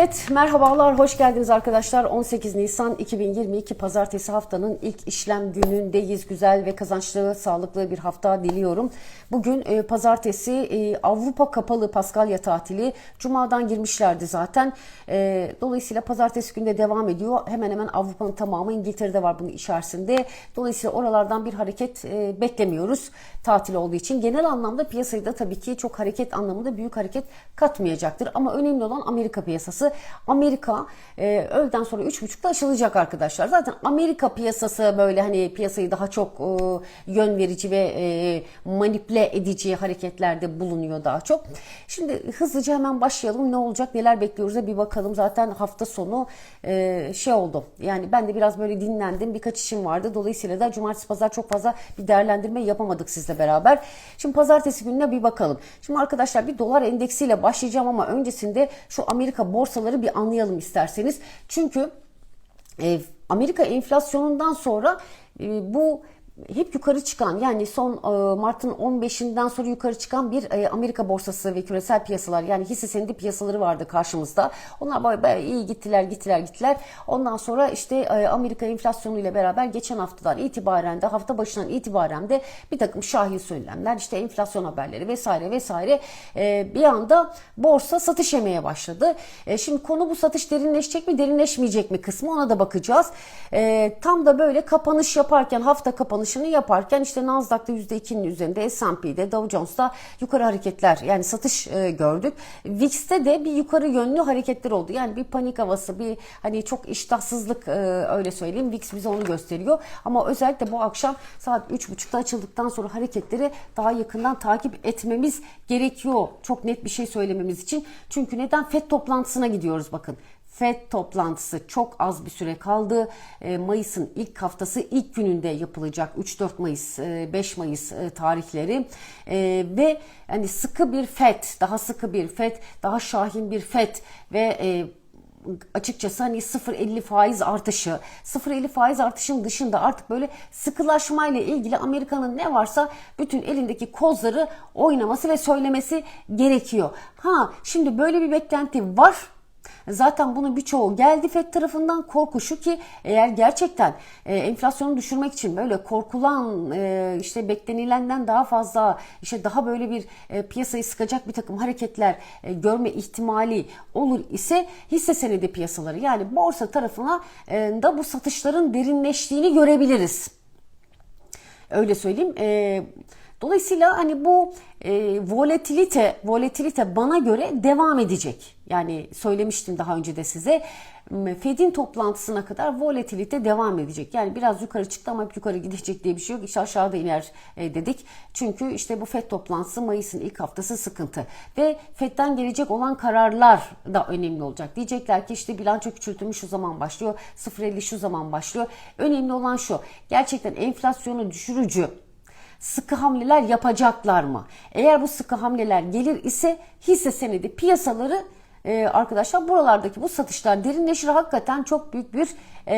Evet, merhabalar, hoş geldiniz arkadaşlar. 18 Nisan 2022 Pazartesi haftanın ilk işlem günündeyiz. Güzel ve kazançlı, sağlıklı bir hafta diliyorum. Bugün e, Pazartesi e, Avrupa kapalı Paskalya tatili. Cuma'dan girmişlerdi zaten. E, dolayısıyla Pazartesi günde devam ediyor. Hemen hemen Avrupa'nın tamamı İngiltere'de var bunun içerisinde. Dolayısıyla oralardan bir hareket e, beklemiyoruz tatil olduğu için. Genel anlamda piyasayı da tabii ki çok hareket anlamında büyük hareket katmayacaktır. Ama önemli olan Amerika piyasası. Amerika e, öğleden sonra 3.30'da açılacak arkadaşlar. Zaten Amerika piyasası böyle hani piyasayı daha çok e, yön verici ve e, manipüle edici hareketlerde bulunuyor daha çok. Şimdi hızlıca hemen başlayalım. Ne olacak neler bekliyoruz bir bakalım. Zaten hafta sonu e, şey oldu. Yani ben de biraz böyle dinlendim. Birkaç işim vardı. Dolayısıyla da cumartesi pazar çok fazla bir değerlendirme yapamadık sizle beraber. Şimdi pazartesi gününe bir bakalım. Şimdi arkadaşlar bir dolar endeksiyle başlayacağım ama öncesinde şu Amerika borsaları bir anlayalım isterseniz. Çünkü e, Amerika enflasyonundan sonra e, bu hep yukarı çıkan yani son e, Mart'ın 15'inden sonra yukarı çıkan bir e, Amerika borsası ve küresel piyasalar yani hisse senedi piyasaları vardı karşımızda. Onlar bayağı iyi gittiler gittiler gittiler. Ondan sonra işte e, Amerika enflasyonu ile beraber geçen haftadan itibaren de hafta başından itibaren de bir takım şahin söylemler işte enflasyon haberleri vesaire vesaire bir anda borsa satış yemeye başladı. Şimdi konu bu satış derinleşecek mi derinleşmeyecek mi kısmı ona da bakacağız. Tam da böyle kapanış yaparken hafta kapanış kapanışını yaparken işte Nasdaq'ta %2'nin üzerinde S&P'de Dow Jones'ta yukarı hareketler yani satış e, gördük. VIX'te de bir yukarı yönlü hareketler oldu. Yani bir panik havası, bir hani çok iştahsızlık e, öyle söyleyeyim. VIX bize onu gösteriyor. Ama özellikle bu akşam saat 3.30'da açıldıktan sonra hareketleri daha yakından takip etmemiz gerekiyor. Çok net bir şey söylememiz için. Çünkü neden? FED toplantısına gidiyoruz bakın. FED toplantısı çok az bir süre kaldı. E, Mayıs'ın ilk haftası ilk gününde yapılacak 3-4 Mayıs, 5 e, Mayıs e, tarihleri ve hani sıkı bir FED, daha sıkı bir FED, daha şahin bir FED ve açıkçası hani 0.50 faiz artışı, 0.50 faiz artışın dışında artık böyle sıkılaşmayla ilgili Amerika'nın ne varsa bütün elindeki kozları oynaması ve söylemesi gerekiyor. Ha şimdi böyle bir beklenti var Zaten bunun birçoğu geldi FED tarafından korku şu ki eğer gerçekten e, enflasyonu düşürmek için böyle korkulan e, işte beklenilenden daha fazla işte daha böyle bir e, piyasayı sıkacak bir takım hareketler e, görme ihtimali olur ise hisse senedi piyasaları yani borsa tarafına e, da bu satışların derinleştiğini görebiliriz. Öyle söyleyeyim. E, Dolayısıyla hani bu e, volatilite, volatilite bana göre devam edecek. Yani söylemiştim daha önce de size. Fed'in toplantısına kadar volatilite devam edecek. Yani biraz yukarı çıktı ama yukarı gidecek diye bir şey yok. İşte aşağıda iner e, dedik. Çünkü işte bu Fed toplantısı Mayıs'ın ilk haftası sıkıntı. Ve Fed'den gelecek olan kararlar da önemli olacak. Diyecekler ki işte bilanço küçültümü şu zaman başlıyor. 0.50 şu zaman başlıyor. Önemli olan şu. Gerçekten enflasyonu düşürücü sıkı hamleler yapacaklar mı? Eğer bu sıkı hamleler gelir ise hisse senedi piyasaları e, arkadaşlar buralardaki bu satışlar derinleşir hakikaten çok büyük bir e,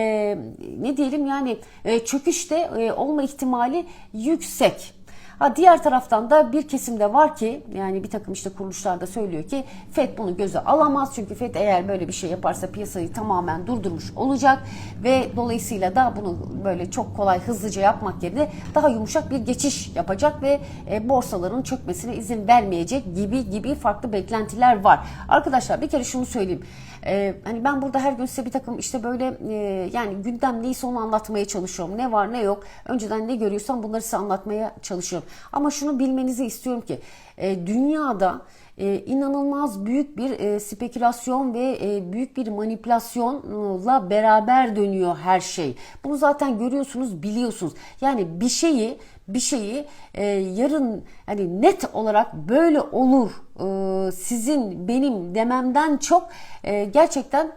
ne diyelim yani e, çöküşte e, olma ihtimali yüksek. Ha diğer taraftan da bir kesimde var ki yani bir takım işte kuruluşlar da söylüyor ki FED bunu göze alamaz. Çünkü FED eğer böyle bir şey yaparsa piyasayı tamamen durdurmuş olacak ve dolayısıyla da bunu böyle çok kolay hızlıca yapmak yerine daha yumuşak bir geçiş yapacak ve e, borsaların çökmesine izin vermeyecek gibi gibi farklı beklentiler var. Arkadaşlar bir kere şunu söyleyeyim. Ee, hani ben burada her gün size bir takım işte böyle e, yani gündem neyse onu anlatmaya çalışıyorum. Ne var ne yok. Önceden ne görüyorsam bunları size anlatmaya çalışıyorum. Ama şunu bilmenizi istiyorum ki e, dünyada e, inanılmaz büyük bir e, spekülasyon ve e, büyük bir manipülasyonla beraber dönüyor her şey. Bunu zaten görüyorsunuz, biliyorsunuz. Yani bir şeyi bir şeyi e, yarın hani net olarak böyle olur e, sizin benim dememden çok e, gerçekten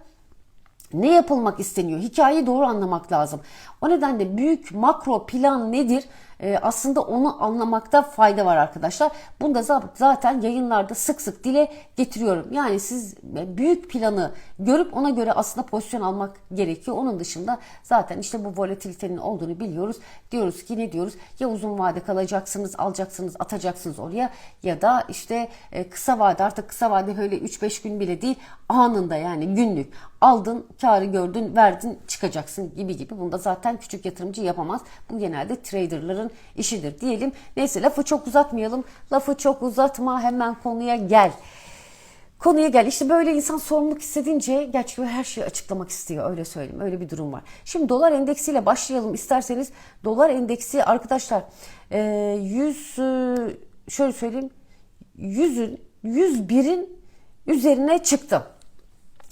ne yapılmak isteniyor? Hikayeyi doğru anlamak lazım. O nedenle büyük makro plan nedir? E, aslında onu anlamakta fayda var arkadaşlar. Bunu da za- zaten yayınlarda sık sık dile getiriyorum. Yani siz e, büyük planı görüp ona göre aslında pozisyon almak gerekiyor. Onun dışında zaten işte bu volatilitenin olduğunu biliyoruz. Diyoruz ki ne diyoruz? Ya uzun vade kalacaksınız, alacaksınız, atacaksınız oraya ya da işte e, kısa vade artık kısa vade böyle 3-5 gün bile değil anında yani günlük aldın, karı gördün, verdin, çıkacaksın gibi gibi. Bunu da zaten küçük yatırımcı yapamaz. Bu genelde traderların işidir diyelim. Neyse lafı çok uzatmayalım. Lafı çok uzatma hemen konuya gel. Konuya gel. İşte böyle insan sorumluluk hissedince gerçekten her şeyi açıklamak istiyor. Öyle söyleyeyim. Öyle bir durum var. Şimdi dolar endeksiyle başlayalım isterseniz. Dolar endeksi arkadaşlar e, 100 e, şöyle söyleyeyim 100'ün 101'in üzerine çıktı.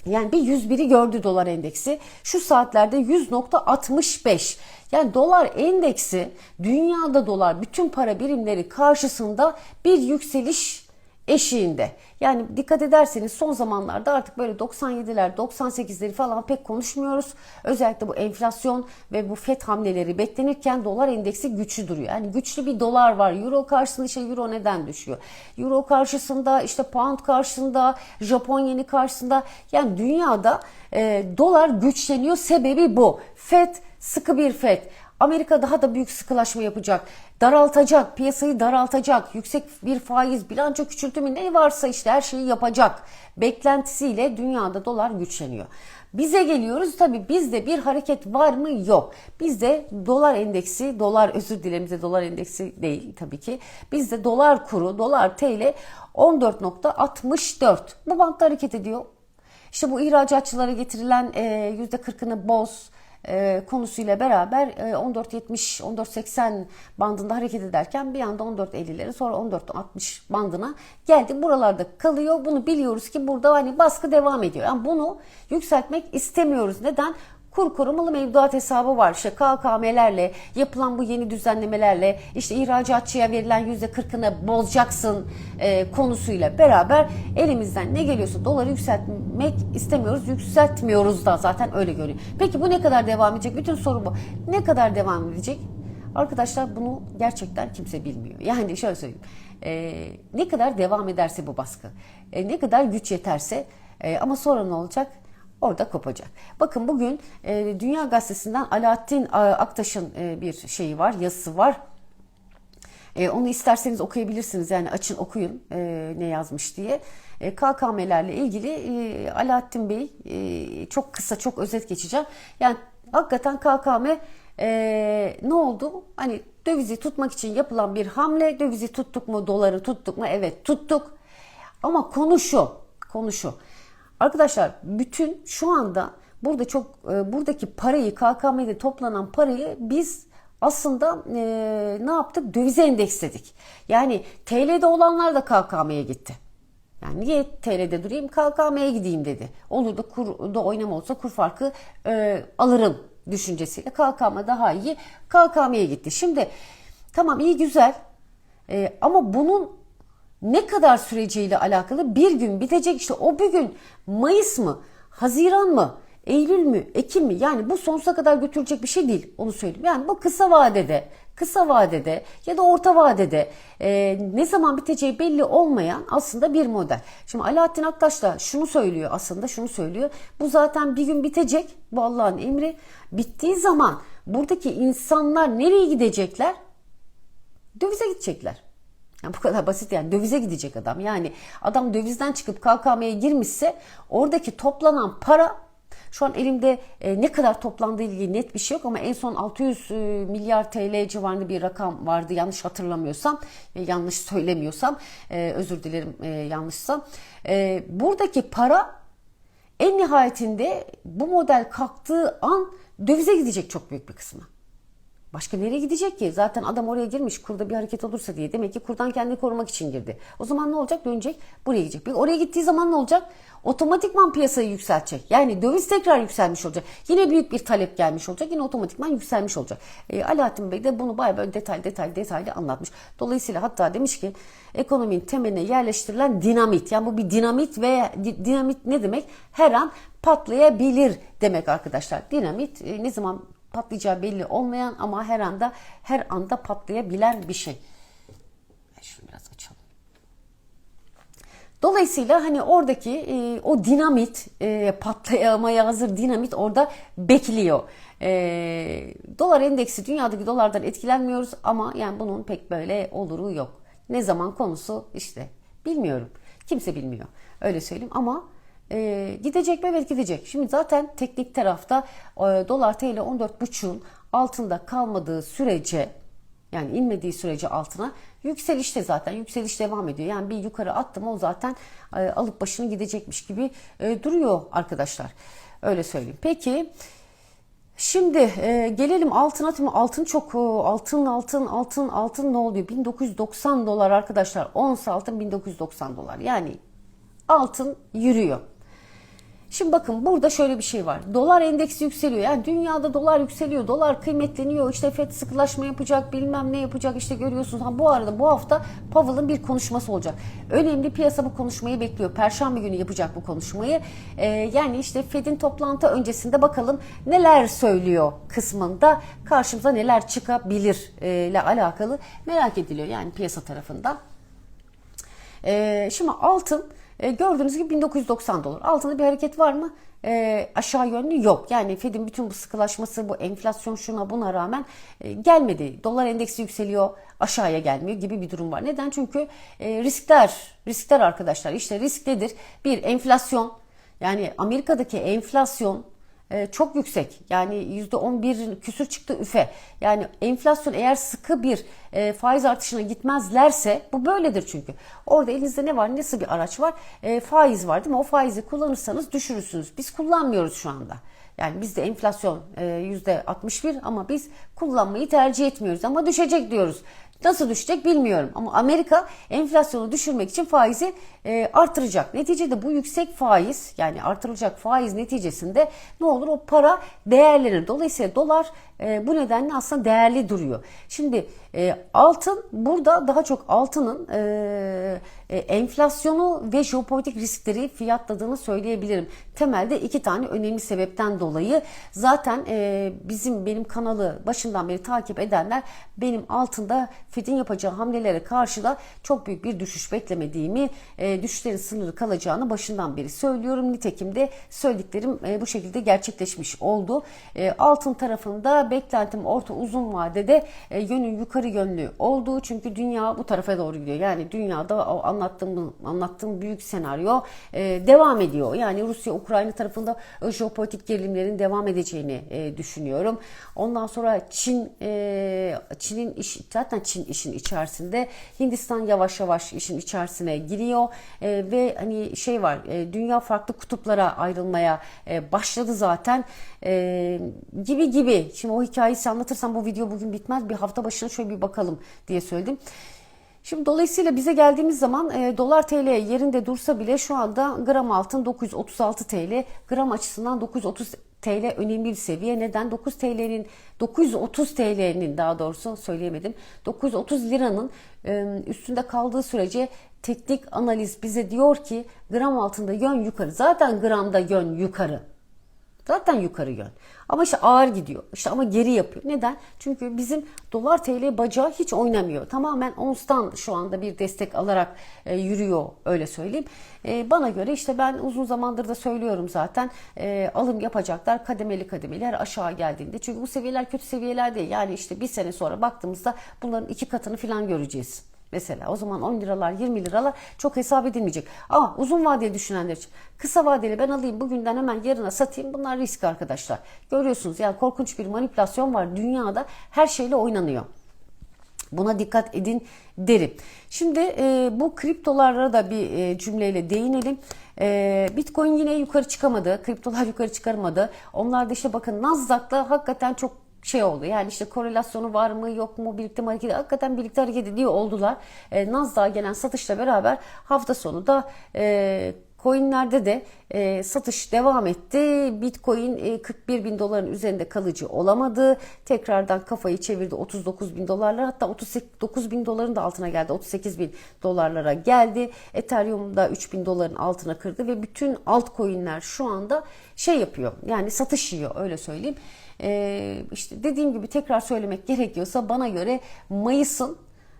Yani bir 101'i gördü dolar endeksi. Şu saatlerde 100.65. Yani dolar endeksi dünyada dolar bütün para birimleri karşısında bir yükseliş eşiğinde. Yani dikkat ederseniz son zamanlarda artık böyle 97'ler 98'leri falan pek konuşmuyoruz. Özellikle bu enflasyon ve bu FED hamleleri beklenirken dolar endeksi güçlü duruyor. Yani güçlü bir dolar var. Euro karşısında işte euro neden düşüyor? Euro karşısında işte pound karşısında Japon yeni karşısında yani dünyada e, dolar güçleniyor. Sebebi bu. FED sıkı bir FED. Amerika daha da büyük sıkılaşma yapacak. Daraltacak, piyasayı daraltacak. Yüksek bir faiz, bilanço küçültümü ne varsa işte her şeyi yapacak. Beklentisiyle dünyada dolar güçleniyor. Bize geliyoruz tabi bizde bir hareket var mı yok. Bizde dolar endeksi, dolar özür dilerim bize dolar endeksi değil tabii ki. Bizde dolar kuru, dolar TL 14.64. Bu bankta hareket ediyor. İşte bu ihracatçılara getirilen %40'ını boz, e, konusuyla beraber e, 14.70 14.80 bandında hareket ederken bir anda 14.50'lere sonra 14.60 bandına geldi. Buralarda kalıyor. Bunu biliyoruz ki burada hani baskı devam ediyor. Yani bunu yükseltmek istemiyoruz. Neden? Kur korumalı mevduat hesabı var. İşte KKM'lerle yapılan bu yeni düzenlemelerle işte ihracatçıya verilen %40'ını bozacaksın e, konusuyla beraber elimizden ne geliyorsa doları yükseltmek istemiyoruz. Yükseltmiyoruz da zaten öyle görünüyor. Peki bu ne kadar devam edecek? Bütün soru bu. Ne kadar devam edecek? Arkadaşlar bunu gerçekten kimse bilmiyor. Yani şöyle söyleyeyim. E, ne kadar devam ederse bu baskı, e, ne kadar güç yeterse e, ama sonra ne olacak? Orada kopacak. Bakın bugün e, Dünya Gazetesi'nden Alaaddin Aktaş'ın e, bir şeyi var, yazısı var. E, onu isterseniz okuyabilirsiniz. Yani açın okuyun e, ne yazmış diye. E, KKM'lerle ilgili e, Alaaddin Bey e, çok kısa, çok özet geçeceğim. Yani hakikaten KKM e, ne oldu? Hani dövizi tutmak için yapılan bir hamle. Dövizi tuttuk mu, doları tuttuk mu? Evet tuttuk. Ama konu şu, konu şu. Arkadaşlar bütün şu anda burada çok e, buradaki parayı KKM'de toplanan parayı biz aslında e, ne yaptık? Dövize endeksledik. Yani TL'de olanlar da KKM'ye gitti. Yani niye TL'de durayım KKM'ye gideyim dedi. Olur da kurda oynama olsa kur farkı e, alırım düşüncesiyle KKM daha iyi KKM'ye gitti. Şimdi tamam iyi güzel e, ama bunun ne kadar süreceğiyle alakalı bir gün bitecek işte o bir gün Mayıs mı, Haziran mı, Eylül mü, Ekim mi? Yani bu sonsuza kadar götürecek bir şey değil. Onu söyleyeyim. Yani bu kısa vadede, kısa vadede ya da orta vadede e, ne zaman biteceği belli olmayan aslında bir model. Şimdi Alaaddin Aktaş da şunu söylüyor aslında şunu söylüyor. Bu zaten bir gün bitecek. Bu Allah'ın emri. Bittiği zaman buradaki insanlar nereye gidecekler? Dövize gidecekler. Yani bu kadar basit yani dövize gidecek adam. Yani adam dövizden çıkıp KKM'ye girmişse oradaki toplanan para şu an elimde e, ne kadar toplandığı ilgili net bir şey yok ama en son 600 e, milyar TL civarında bir rakam vardı yanlış hatırlamıyorsam e, yanlış söylemiyorsam özür dilerim yanlışsam. E, buradaki para en nihayetinde bu model kalktığı an dövize gidecek çok büyük bir kısmı. Başka nereye gidecek ki? Zaten adam oraya girmiş kurda bir hareket olursa diye. Demek ki kurdan kendini korumak için girdi. O zaman ne olacak? Dönecek buraya gidecek. Peki oraya gittiği zaman ne olacak? Otomatikman piyasayı yükseltecek. Yani döviz tekrar yükselmiş olacak. Yine büyük bir talep gelmiş olacak. Yine otomatikman yükselmiş olacak. E, Alaaddin Bey de bunu bayağı böyle detaylı detaylı detaylı anlatmış. Dolayısıyla hatta demiş ki ekonominin temeline yerleştirilen dinamit. Yani bu bir dinamit ve dinamit ne demek? Her an patlayabilir demek arkadaşlar. Dinamit e, ne zaman patlayacağı belli olmayan ama her anda her anda patlayabilen bir şey. Şunu biraz açalım. Dolayısıyla hani oradaki e, o dinamit e, patlayamaya hazır dinamit orada bekliyor. E, dolar endeksi dünyadaki dolardan etkilenmiyoruz ama yani bunun pek böyle oluru yok. Ne zaman konusu işte bilmiyorum. Kimse bilmiyor. Öyle söyleyeyim ama e, gidecek mi? Evet gidecek. Şimdi zaten teknik tarafta e, dolar TL 14.5'un altında kalmadığı sürece yani inmediği sürece altına yükselişte zaten yükseliş devam ediyor. Yani bir yukarı attım o zaten e, alıp başını gidecekmiş gibi e, duruyor arkadaşlar. Öyle söyleyeyim. Peki Şimdi e, gelelim altına. Tabii altın çok altın altın altın altın ne oluyor? 1990 dolar arkadaşlar. Ons altın 1990 dolar. Yani altın yürüyor. Şimdi bakın burada şöyle bir şey var. Dolar endeksi yükseliyor. Yani dünyada dolar yükseliyor. Dolar kıymetleniyor. İşte FED sıkılaşma yapacak, bilmem ne yapacak. İşte görüyorsunuz. Ha, bu arada bu hafta Powell'ın bir konuşması olacak. Önemli piyasa bu konuşmayı bekliyor. Perşembe günü yapacak bu konuşmayı. Ee, yani işte FED'in toplantı öncesinde bakalım neler söylüyor kısmında karşımıza neler çıkabilir e, ile alakalı merak ediliyor. Yani piyasa tarafında. Ee, şimdi altın e, gördüğünüz gibi 1990 dolar. Altında bir hareket var mı? E, aşağı yönlü yok. Yani Fed'in bütün bu sıkılaşması, bu enflasyon şuna buna rağmen e, gelmedi. Dolar endeksi yükseliyor, aşağıya gelmiyor gibi bir durum var. Neden? Çünkü e, riskler, riskler arkadaşlar. İşte risk nedir? Bir enflasyon. Yani Amerika'daki enflasyon e, çok yüksek. Yani %11 küsür çıktı üfe. Yani enflasyon eğer sıkı bir e, faiz artışına gitmezlerse bu böyledir çünkü. Orada elinizde ne var? Nasıl bir araç var? E, faiz var değil mi? O faizi kullanırsanız düşürürsünüz. Biz kullanmıyoruz şu anda. Yani bizde enflasyon %61 ama biz kullanmayı tercih etmiyoruz ama düşecek diyoruz. Nasıl düşecek bilmiyorum ama Amerika enflasyonu düşürmek için faizi e, artıracak. Neticede bu yüksek faiz yani artırılacak faiz neticesinde ne olur o para değerlenir. Dolayısıyla dolar e, bu nedenle aslında değerli duruyor. Şimdi e, altın burada daha çok altının e, e, enflasyonu ve jeopolitik riskleri fiyatladığını söyleyebilirim. Temelde iki tane önemli sebepten dolayı zaten e, bizim benim kanalı başından beri takip edenler benim altında Fed'in yapacağı hamlelere karşı da çok büyük bir düşüş beklemediğimi, e, düşüşlerin sınırı kalacağını başından beri söylüyorum. Nitekim de söylediklerim e, bu şekilde gerçekleşmiş oldu. E, altın tarafında beklentim orta uzun vadede e, yönün yukarı yönlü olduğu çünkü dünya bu tarafa doğru gidiyor. Yani dünyada o anlattığım anlattığım büyük senaryo e, devam ediyor. Yani Rusya Ukrayna tarafında jeopolitik gerilimlerin devam edeceğini e, düşünüyorum. Ondan sonra Çin e, Çin'in iş, zaten Çin işin içerisinde. Hindistan yavaş yavaş işin içerisine giriyor e, ve hani şey var e, dünya farklı kutuplara ayrılmaya e, başladı zaten e, gibi gibi. Şimdi o hikayeyi anlatırsam bu video bugün bitmez. Bir hafta başına şöyle bir bakalım diye söyledim. Şimdi dolayısıyla bize geldiğimiz zaman e, dolar TL yerinde dursa bile şu anda gram altın 936 TL, gram açısından 930 TL önemli bir seviye. Neden? 9 TL'nin 930 TL'nin daha doğrusu söyleyemedim. 930 liranın üstünde kaldığı sürece teknik analiz bize diyor ki gram altında yön yukarı. Zaten gramda yön yukarı. Zaten yukarı yön. Ama işte ağır gidiyor. İşte ama geri yapıyor. Neden? Çünkü bizim dolar TL bacağı hiç oynamıyor. Tamamen onstan şu anda bir destek alarak e, yürüyor öyle söyleyeyim. E, bana göre işte ben uzun zamandır da söylüyorum zaten e, alım yapacaklar kademeli kademeli her aşağı geldiğinde. Çünkü bu seviyeler kötü seviyeler değil. Yani işte bir sene sonra baktığımızda bunların iki katını falan göreceğiz. Mesela o zaman 10 liralar 20 liralar çok hesap edilmeyecek. Ama uzun vadeli düşünenler için kısa vadeli ben alayım bugünden hemen yarına satayım bunlar risk arkadaşlar. Görüyorsunuz yani korkunç bir manipülasyon var dünyada her şeyle oynanıyor. Buna dikkat edin derim. Şimdi e, bu kriptolara da bir e, cümleyle değinelim. E, Bitcoin yine yukarı çıkamadı. Kriptolar yukarı çıkarmadı. Onlar da işte bakın Nasdaq'la hakikaten çok şey oldu. Yani işte korelasyonu var mı yok mu birlikte mi hareket hakikaten birlikte hareket ediyor oldular. E, Nasdaq'a gelen satışla beraber hafta sonu da e, Coinlerde de e, satış devam etti. Bitcoin e, 41 bin doların üzerinde kalıcı olamadı. Tekrardan kafayı çevirdi 39 bin dolarlara hatta 39 bin doların da altına geldi. 38 bin dolarlara geldi. Ethereum da 3 bin doların altına kırdı ve bütün altcoin'ler şu anda şey yapıyor yani satış yiyor öyle söyleyeyim. E, işte dediğim gibi tekrar söylemek gerekiyorsa bana göre Mayıs'ın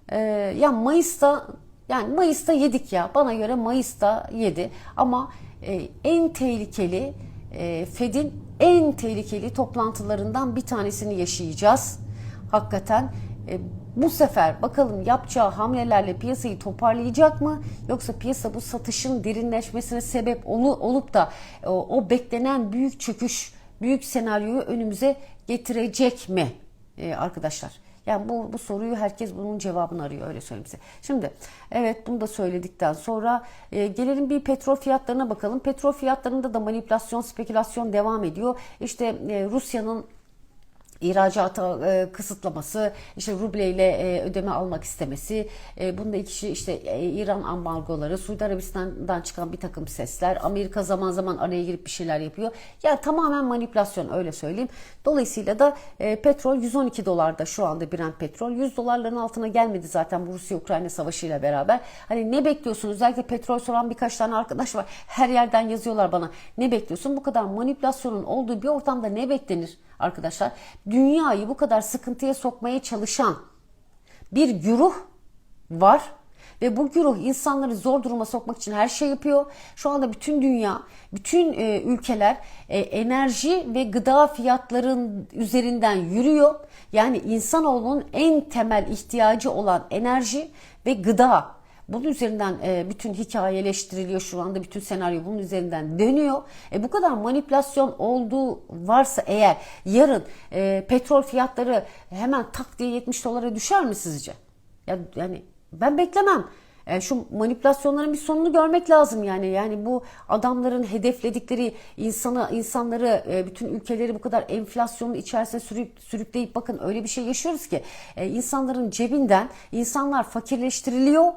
e, ya Mayıs'ta yani Mayıs'ta yedik ya bana göre Mayıs'ta yedi ama e, en tehlikeli e, Fed'in en tehlikeli toplantılarından bir tanesini yaşayacağız. Hakikaten e, bu sefer bakalım yapacağı hamlelerle piyasayı toparlayacak mı? Yoksa piyasa bu satışın derinleşmesine sebep olu- olup da e, o beklenen büyük çöküş, büyük senaryoyu önümüze getirecek mi e, arkadaşlar? Yani bu, bu soruyu herkes bunun cevabını arıyor öyle söyleyeyim size. Şimdi evet bunu da söyledikten sonra e, gelelim bir petrol fiyatlarına bakalım. Petrol fiyatlarında da manipülasyon, spekülasyon devam ediyor. İşte e, Rusya'nın ihracata e, kısıtlaması, işte rubleyle e, ödeme almak istemesi, e, bunda iki işte e, İran ambargoları, Suudi Arabistan'dan çıkan bir takım sesler, Amerika zaman zaman araya girip bir şeyler yapıyor. Yani tamamen manipülasyon öyle söyleyeyim. Dolayısıyla da e, petrol 112 dolarda şu anda Brent petrol 100 dolarların altına gelmedi zaten bu Rusya-Ukrayna savaşıyla beraber. Hani ne bekliyorsunuz? Özellikle petrol soran birkaç tane arkadaş var. Her yerden yazıyorlar bana. Ne bekliyorsun? Bu kadar manipülasyonun olduğu bir ortamda ne beklenir? arkadaşlar dünyayı bu kadar sıkıntıya sokmaya çalışan bir güruh var ve bu güruh insanları zor duruma sokmak için her şey yapıyor. Şu anda bütün dünya, bütün e, ülkeler e, enerji ve gıda fiyatların üzerinden yürüyor. Yani insanoğlunun en temel ihtiyacı olan enerji ve gıda bunun üzerinden e, bütün hikayeleştiriliyor şu anda bütün senaryo bunun üzerinden dönüyor. E, bu kadar manipülasyon olduğu varsa eğer yarın e, petrol fiyatları hemen tak diye 70 dolara düşer mi sizce? Ya, yani ben beklemem. E, şu manipülasyonların bir sonunu görmek lazım yani. Yani bu adamların hedefledikleri insanı, insanları, e, bütün ülkeleri bu kadar enflasyonun içerisine sürük, sürükleyip bakın öyle bir şey yaşıyoruz ki e, insanların cebinden insanlar fakirleştiriliyor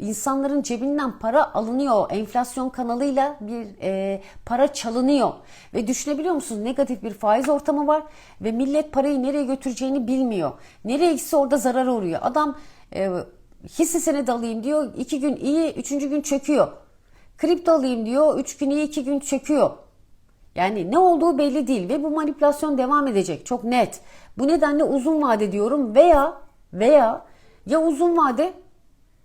İnsanların cebinden para alınıyor. Enflasyon kanalıyla bir e, para çalınıyor. Ve düşünebiliyor musunuz? Negatif bir faiz ortamı var ve millet parayı nereye götüreceğini bilmiyor. Nereye gitse orada zarar uğruyor. Adam e, hisse senedi alayım diyor. iki gün iyi, üçüncü gün çöküyor. Kripto alayım diyor. Üç gün iyi, iki gün çöküyor. Yani ne olduğu belli değil ve bu manipülasyon devam edecek. Çok net. Bu nedenle uzun vade diyorum veya veya ya uzun vade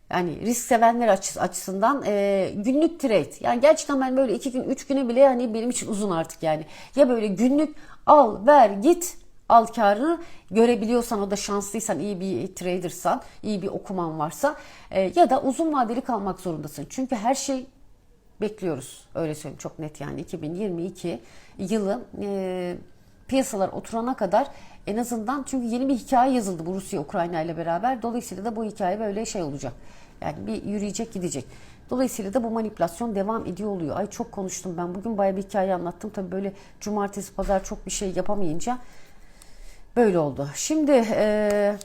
yani risk sevenler açısından e, günlük trade. Yani gerçekten ben böyle iki gün, üç güne bile hani benim için uzun artık yani. Ya böyle günlük al, ver, git al karını görebiliyorsan o da şanslıysan iyi bir tradersan iyi bir okuman varsa e, ya da uzun vadeli kalmak zorundasın. Çünkü her şey bekliyoruz öyle söyleyeyim çok net yani 2022 yılı e, piyasalar oturana kadar en azından çünkü yeni bir hikaye yazıldı bu Rusya Ukrayna ile beraber. Dolayısıyla da bu hikaye böyle şey olacak. Yani bir yürüyecek gidecek. Dolayısıyla da bu manipülasyon devam ediyor oluyor. Ay çok konuştum ben. Bugün bayağı bir hikaye anlattım. Tabii böyle cumartesi pazar çok bir şey yapamayınca böyle oldu. Şimdi e,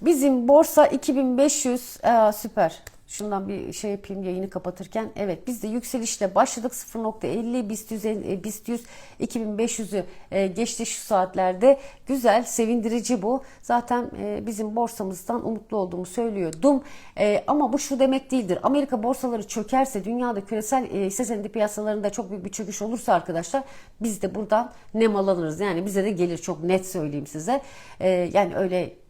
bizim borsa 2500 e, süper. Şundan bir şey yapayım yayını kapatırken. Evet biz de yükselişle başladık 0.50 BIST 100, BIST 100 2500'ü geçti şu saatlerde. Güzel, sevindirici bu. Zaten e, bizim borsamızdan umutlu olduğumu söylüyordum. E, ama bu şu demek değildir. Amerika borsaları çökerse dünyada küresel e, hisse senedi piyasalarında çok büyük bir çöküş olursa arkadaşlar biz de buradan nemalanırız. Yani bize de gelir çok net söyleyeyim size. Yani öyle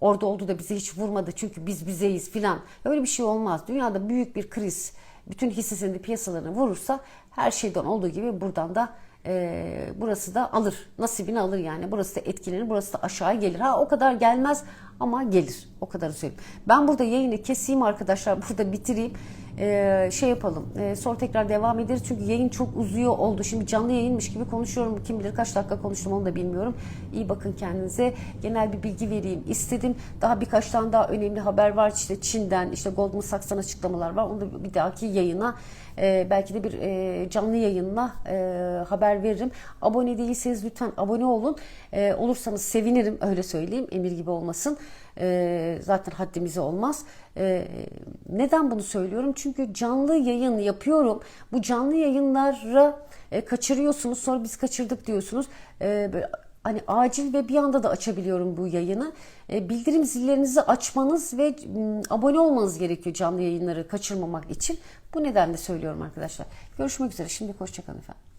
orada oldu da bizi hiç vurmadı çünkü biz bizeyiz filan. Öyle bir şey olmaz. Dünyada büyük bir kriz bütün hisse senedi piyasalarını vurursa her şeyden olduğu gibi buradan da e, burası da alır. Nasibini alır yani. Burası da etkilenir. Burası da aşağı gelir. Ha o kadar gelmez ama gelir. O kadar söyleyeyim. Ben burada yayını keseyim arkadaşlar. Burada bitireyim. Ee, şey yapalım. Ee, sonra tekrar devam ederiz. Çünkü yayın çok uzuyor oldu. Şimdi canlı yayınmış gibi konuşuyorum. Kim bilir kaç dakika konuştum onu da bilmiyorum. İyi bakın kendinize. Genel bir bilgi vereyim istedim. Daha birkaç tane daha önemli haber var. İşte Çin'den, işte Goldman Sachs'tan açıklamalar var. Onu da bir dahaki yayına e, belki de bir e, canlı yayınla e, haber veririm. Abone değilseniz lütfen abone olun. E, olursanız sevinirim öyle söyleyeyim. Emir gibi olmasın. E, zaten haddimize olmaz. E, neden bunu söylüyorum? Çünkü canlı yayın yapıyorum. Bu canlı yayınları e, kaçırıyorsunuz. Sonra biz kaçırdık diyorsunuz. E, hani acil ve bir anda da açabiliyorum bu yayını. E, bildirim zillerinizi açmanız ve m, abone olmanız gerekiyor canlı yayınları kaçırmamak için. Bu nedenle söylüyorum arkadaşlar. Görüşmek üzere. Şimdi hoşçakalın efendim.